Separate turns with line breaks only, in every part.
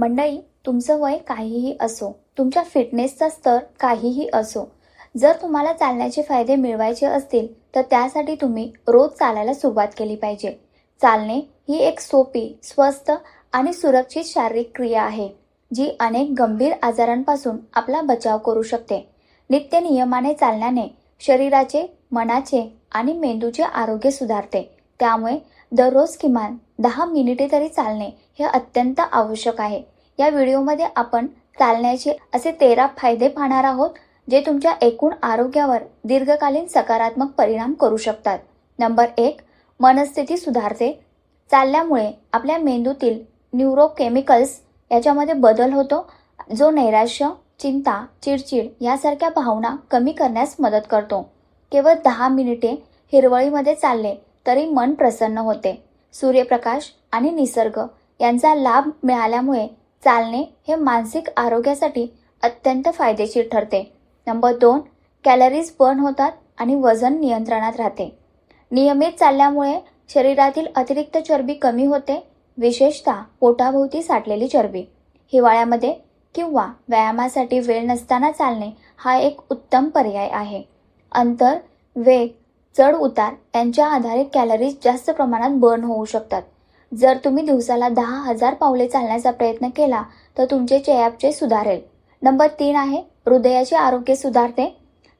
मंडळी तुमचं वय काहीही असो तुमच्या फिटनेसचा स्तर काहीही असो जर तुम्हाला चालण्याचे फायदे मिळवायचे असतील तर त्यासाठी तुम्ही रोज चालायला सुरुवात केली पाहिजे. चालणे ही एक सोपी स्वस्त आणि सुरक्षित शारीरिक क्रिया आहे जी अनेक गंभीर आजारांपासून आपला बचाव करू शकते. नित्य नियमाने चालण्याने शरीराचे मनाचे आणि मेंदूचे आरोग्य सुधारते. त्यामुळे दररोज किमान दहा मिनिटे तरी चालणे हे अत्यंत आवश्यक आहे. या व्हिडिओमध्ये आपण चालण्याचे असे तेरा फायदे पाहणार आहोत जे तुमच्या एकूण आरोग्यावर दीर्घकालीन सकारात्मक परिणाम करू शकतात. नंबर एक मनस्थिती सुधारते. चालल्यामुळे आपल्या मेंदूतील न्यूरोकेमिकल्स याच्यामध्ये बदल होतो जो नैराश्य चिंता चिडचिड यासारख्या भावना कमी करण्यास मदत करतो. केवळ दहा मिनिटे हिरवळीमध्ये चालले तरी मन प्रसन्न होते. सूर्यप्रकाश आणि निसर्ग यांचा लाभ मिळाल्यामुळे चालणे हे मानसिक आरोग्यासाठी अत्यंत फायदेशीर ठरते. नंबर दोन कॅलरीज बर्न होतात आणि वजन नियंत्रणात राहते. नियमित चालल्यामुळे शरीरातील अतिरिक्त चरबी कमी होते विशेषतः पोटाभोवती साठलेली चरबी. हिवाळ्यामध्ये किंवा व्यायामासाठी वेळ नसताना चालणे हा एक उत्तम पर्याय आहे. अंतर वेग चढ उतार यांच्या आधारे कॅलरीज जास्त प्रमाणात बर्न होऊ शकतात. जर तुम्ही दिवसाला दहा हजार पावले चालण्याचा प्रयत्न केला तर तुमचे चयापचय सुधारेल. नंबर तीन आहे हृदयाचे आरोग्य सुधारते.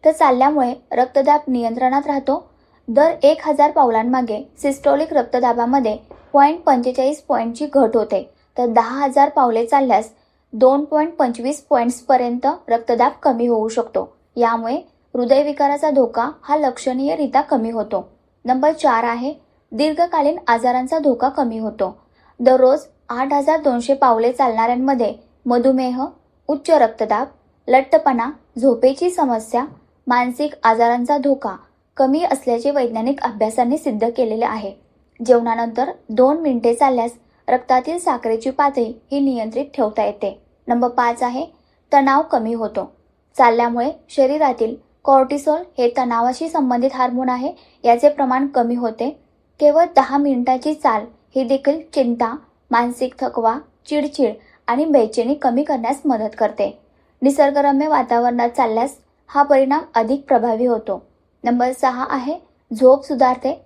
तर चालल्यामुळे रक्तदाब नियंत्रणात राहतो. दर एक हजार पावलांमागे सिस्टोलिक रक्तदाबामध्ये पॉईंट पंचेचाळीस पॉईंटची घट होते. तर दहा हजार पावले चालल्यास दोन पॉईंट पंचवीस पॉईंट्सपर्यंत रक्तदाब कमी होऊ शकतो. यामुळे हृदयविकाराचा धोका हा लक्षणीयरित्या कमी होतो. नंबर चार आहे दीर्घकालीन आजारांचा धोका कमी होतो. दररोज आठ हजार दोनशे पावले चालणाऱ्यांमध्ये मधुमेह उच्च रक्तदाब लठ्ठपणा झोपेची समस्या मानसिक आजारांचा धोका कमी असल्याचे वैज्ञानिक अभ्यासांनी सिद्ध केलेले आहे. जेवणानंतर दोन मिनिटे चालल्यास रक्तातील साखरेची पातळी ही नियंत्रित ठेवता येते. नंबर पाच आहे तणाव कमी होतो. चालल्यामुळे शरीरातील कॉर्टिसोल हे तणावाशी संबंधित हार्मोन आहे याचे प्रमाण कमी होते. केवळ दहा मिनिटाची चाल. ही देखील चिंता मानसिक थकवा चिडचिड आणि बेचैनी कमी करण्यास मदत करते. निसर्गरम्य वातावरणात चालल्यास हा परिणाम अधिक प्रभावी होतो. नंबर सहा आहे झोप सुधारते.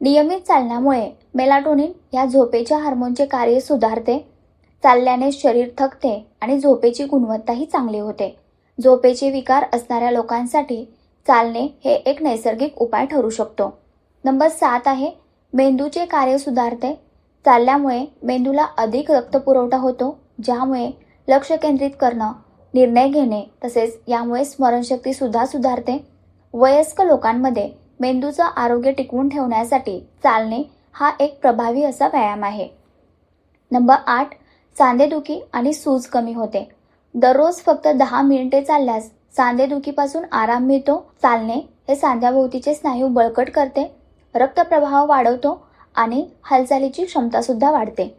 नियमित चालण्यामुळे मेलाटोनिन या झोपेच्या हार्मोनचे कार्य सुधारते. चालल्याने शरीर थकते आणि झोपेची गुणवत्ताही चांगली होते. झोपेचे विकार असणाऱ्या लोकांसाठी चालणे हे एक नैसर्गिक उपाय ठरू शकतो. नंबर सात आहे मेंदूचे कार्य सुधारते. चालल्यामुळे मेंदूला अधिक रक्तपुरवठा होतो ज्यामुळे लक्ष केंद्रित करणं निर्णय घेणे तसेच यामुळे स्मरणशक्ती सुद्धा सुधारते. वयस्क लोकांमध्ये मेंदूचं आरोग्य टिकवून ठेवण्यासाठी चालणे हा एक प्रभावी असा व्यायाम आहे. नंबर आठ सांधेदुखी आणि सूज कमी होते. दररोज फक्त दहा मिनिटे चालल्यास सांधेदुखीपासून आराम मिळतो. चालणे हे सांध्याभोवतीचे स्नायू बळकट करते. रक्तप्रवाह वाढवतो आणि हालचालीची क्षमतासुद्धा वाढते.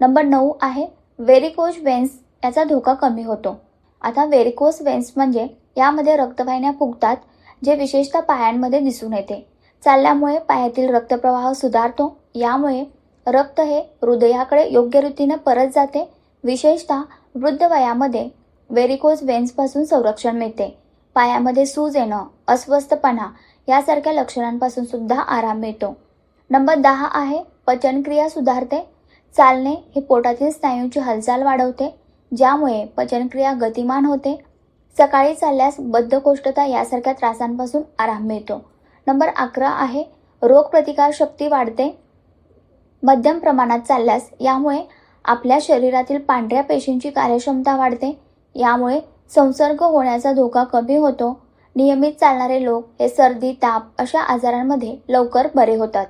नंबर नऊ आहे वेरिकोज वेन्स याचा धोका कमी होतो. आता वेरिकोस वेन्स म्हणजे यामध्ये रक्तवाहिन्या फुगतात जे विशेषतः पायांमध्ये दिसून येते. चालल्यामुळे पायातील रक्तप्रवाह सुधारतो यामुळे रक्त हे हृदयाकडे योग्य रीतीने परत जाते. विशेषतः वृद्ध वयामध्ये वेरिकोज वेन्सपासून संरक्षण मिळते. पायामध्ये सूज येणं अस्वस्थपणा यासारख्या लक्षणांपासून सुद्धा आराम मिळतो. नंबर दहा आहे पचनक्रिया सुधारते. चालणे हे पोटातील स्नायूंची हालचाल वाढवते ज्यामुळे पचनक्रिया गतिमान होते. सकाळी चालल्यास बद्धकोष्ठता यासारख्या त्रासांपासून आराम मिळतो. नंबर अकरा आहे रोगप्रतिकारशक्ती वाढते. मध्यम प्रमाणात चालल्यास यामुळे आपल्या शरीरातील पांढऱ्या पेशींची कार्यक्षमता वाढते. यामुळे संसर्ग होण्याचा धोका कमी होतो. नियमित चालणारे लोक हे सर्दी ताप अशा आजारांमध्ये लवकर बरे होतात.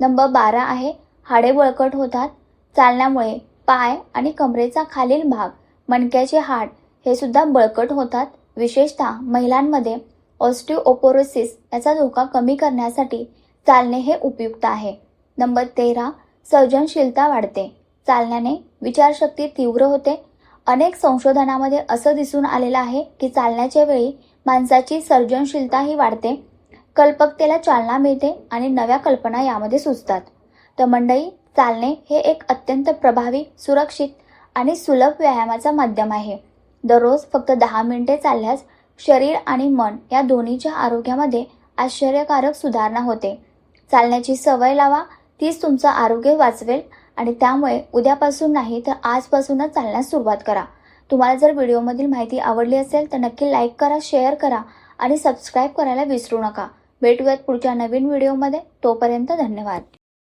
नंबर बारा आहे हाडे बळकट होतात. चालण्यामुळे पाय आणि कमरेचा खालील भाग मणक्याचे हाड हे सुद्धा बळकट होतात. विशेषतः महिलांमध्ये ऑस्टिओपोरोसिस याचा धोका कमी करण्यासाठी चालणे हे उपयुक्त आहे. नंबर तेरा सर्जनशीलता वाढते. चालण्याने विचारशक्ती तीव्र होते. अनेक संशोधनामध्ये असं दिसून आलेलं आहे की चालण्याच्या वेळी माणसाची सर्जनशीलताही वाढते कल्पकतेला चालना मिळते आणि नव्या कल्पना यामध्ये सुचतात. तर मंडई चालणे हे एक अत्यंत प्रभावी सुरक्षित आणि सुलभ व्यायामाचा माध्यम आहे. दररोज फक्त दहा मिनिटे चालल्यास शरीर आणि मन या दोन्हीच्या आरोग्यामध्ये आश्चर्यकारक सुधारणा होते. चालण्याची सवय लावा तीच तुमचं आरोग्य वाचवेल आणि त्यामुळे उद्यापासून नाही तर आजपासूनच चालण्यास सुरुवात करा. तुम्हाला जर व्हिडिओमधील माहिती आवडली असेल तर नक्की लाईक करा शेअर करा आणि सबस्क्राईब करायला विसरू नका. भेटूयात पुढच्या नवीन व्हिडिओमध्ये. तोपर्यंत धन्यवाद.